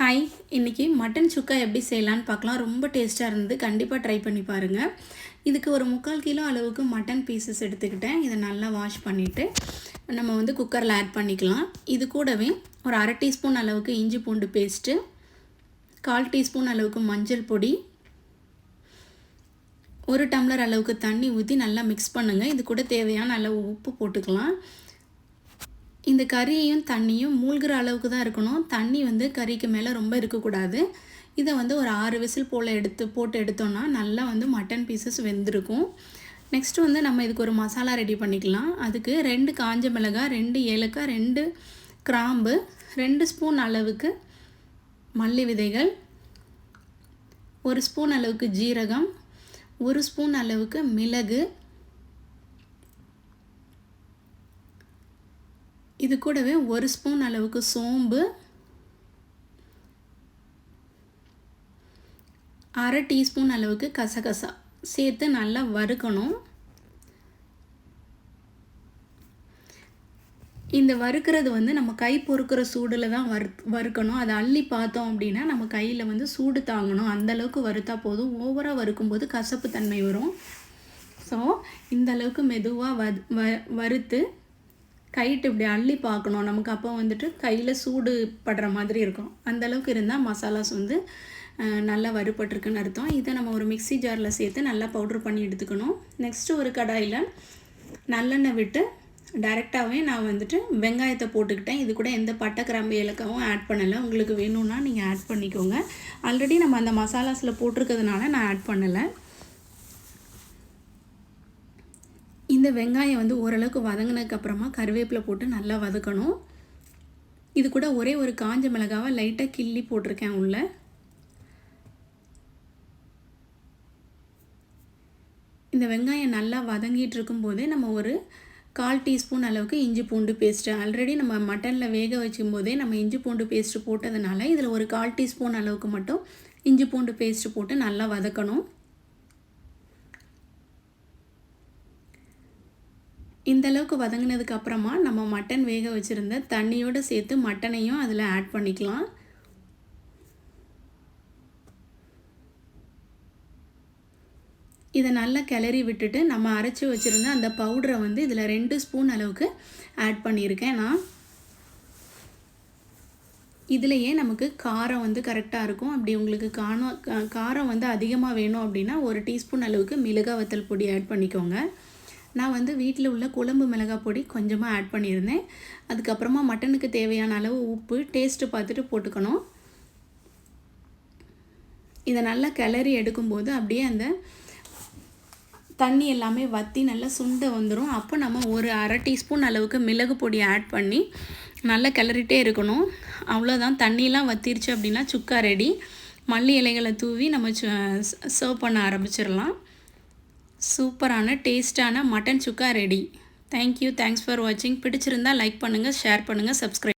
Hi இன்றைக்கி mutton சுக்கா எப்படி செய்யலான்னு பார்க்கலாம். ரொம்ப டேஸ்ட்டாக இருந்தது. கண்டிப்பாக ட்ரை பண்ணி பாருங்கள் இதுக்கு ஒரு முக்கால் கிலோ அளவுக்கு மட்டன் பீசஸ் எடுத்துக்கிட்டேன். இதை நல்லா வாஷ் பண்ணிவிட்டு நம்ம வந்து குக்கரில் ஆட் பண்ணிக்கலாம். இது கூடவே ஒரு அரை டீஸ்பூன் அளவுக்கு இஞ்சி பூண்டு பேஸ்ட்டு கால் டீஸ்பூன் அளவுக்கு மஞ்சள் பொடி ஒரு டம்ளர் அளவுக்கு தண்ணி ஊற்றி நல்லா மிக்ஸ் பண்ணுங்கள் இது கூட தேவையான அளவு உப்பு போட்டுக்கலாம். இந்த கறியையும் தண்ணியும் மூழ்கிற அளவுக்கு தான் இருக்கணும். தண்ணி வந்து கறிக்கு மேலே ரொம்ப இருக்கக்கூடாது. இதை வந்து ஒரு ஆறு விசில் போல் எடுத்து போட்டு எடுத்தோன்னா நல்லா வந்து மட்டன் பீசஸ் வெந்திருக்கும். நெக்ஸ்ட்டு வந்து நம்ம இதுக்கு ஒரு மசாலா ரெடி பண்ணிக்கலாம். அதுக்கு ரெண்டு காஞ்ச மிளகாய் ரெண்டு ஏலக்காய் ரெண்டு கிராம்பு ரெண்டு ஸ்பூன் அளவுக்கு மல்லி விதைகள் ஒரு ஸ்பூன் அளவுக்கு ஜீரகம் ஒரு ஸ்பூன் அளவுக்கு மிளகு இது கூடவே ஒரு ஸ்பூன் அளவுக்கு சோம்பு அரை டீஸ்பூன் அளவுக்கு கசகசா சேர்த்து நல்லா வறுக்கணும். இந்த வறுக்கிறது வந்து நம்ம கை பொறுக்கிற சூடில் தான் வறு வறுக்கணும். அதை அள்ளி பார்த்தோம் அப்படின்னா நம்ம கையில் வந்து சூடு தாங்கணும். அந்தளவுக்கு வறுத்தா போதும். ஓவராக வறுக்கும்போது கசப்பு தன்மை வரும். ஸோ இந்த அளவுக்கு மெதுவாக வ வ வறுத்து கைட்டு இப்படி அள்ளி பார்க்கணும். நமக்கு அப்போ வந்துட்டு கையில் சூடு படுற மாதிரி இருக்கும். அந்தளவுக்கு இருந்தால் மசாலாஸ் வந்து நல்லா வறுபட்டிருக்குன்னு அர்த்தம். இதை நம்ம ஒரு மிக்சி ஜாரில் சேர்த்து நல்லா பவுட்ரு பண்ணி எடுத்துக்கணும். நெக்ஸ்ட்டு ஒரு கடாயில் நல்லெண்ணெய் விட்டு டைரெக்டாகவே நான் வந்துட்டு வெங்காயத்தை போட்டுக்கிட்டேன். இது கூட எந்த பட்டை கிராம்பு ஏலக்காவும் ஆட் பண்ணலை. உங்களுக்கு வேணும்னா நீங்கள் ஆட் பண்ணிக்கோங்க. ஆல்ரெடி நம்ம அந்த மசாலாஸில் போட்டிருக்கிறதுனால நான் ஆட் பண்ணலை. இந்த வெங்காயம் வந்து ஓரளவுக்கு வதங்கினதுக்கப்புறமா கருவேப்பிலை போட்டு நல்லா வதக்கணும். இது கூட ஒரே ஒரு காஞ்ச மிளகாவை லைட்டாக கிள்ளி போட்டிருக்கேன் உள்ள. இந்த வெங்காயம் நல்லா வதங்கிட்டு இருக்கும்போதே நம்ம ஒரு கால் டீஸ்பூன் அளவுக்கு இஞ்சி பூண்டு பேஸ்ட்டு ஆல்ரெடி நம்ம மட்டனில் வேக வச்சும் போதே நம்ம இஞ்சி பூண்டு பேஸ்ட்டு போட்டதுனால இதில் ஒரு கால் டீஸ்பூன் அளவுக்கு மட்டும் இஞ்சி பூண்டு பேஸ்ட்டு போட்டு நல்லா வதக்கணும். இந்த அளவுக்கு வதங்கினதுக்கு அப்புறமா நம்ம மட்டன் வேக வச்சுருந்த தண்ணியோடு சேர்த்து மட்டனையும் அதில் ஆட் பண்ணிக்கலாம். இதை நல்லா கிளறி விட்டுட்டு நம்ம அரைச்சி வச்சுருந்த அந்த பவுடரை வந்து இதில் ரெண்டு ஸ்பூன் அளவுக்கு ஆட் பண்ணியிருக்கேன் நான். இதுலேயே நமக்கு காரம் வந்து கரெக்டாக இருக்கும். அப்படி உங்களுக்கு காரம் காரம் வந்து அதிகமாக வேணும் அப்படின்னா ஒரு டீஸ்பூன் அளவுக்கு மிளகா வத்தல் பொடி ஆட் பண்ணிக்கோங்க. நான் வந்து வீட்டில் உள்ள குழம்பு மிளகாய் பொடி கொஞ்சமாக ஆட் பண்ணியிருந்தேன். அதுக்கப்புறமா மட்டனுக்கு தேவையான அளவு உப்பு டேஸ்ட்டு பார்த்துட்டு போட்டுக்கணும். இதை நல்லா கிளறி எடுக்கும்போது அப்படியே அந்த தண்ணி எல்லாமே வற்றி நல்லா சுண்டை வந்துடும் அப்போ நம்ம ஒரு அரை டீஸ்பூன் அளவுக்கு மிளகு பொடி ஆட் பண்ணி நல்லா கிளறிட்டே இருக்கணும். அவ்வளோதான் தண்ணியெலாம் வத்திருச்சு அப்படின்னா சுக்கா ரெடி மல்லி இலைகளை தூவி நம்ம சர்வ் பண்ண ஆரம்பிச்சிடலாம். சூப்பரான டேஸ்டான mutton chukka ready. Thank you thanks for வாட்சிங் பிடிச்சிருந்தால் லைக் பண்ணுங்கள் ஷேர் பண்ணுங்கள் சப்ஸ்கிரைப்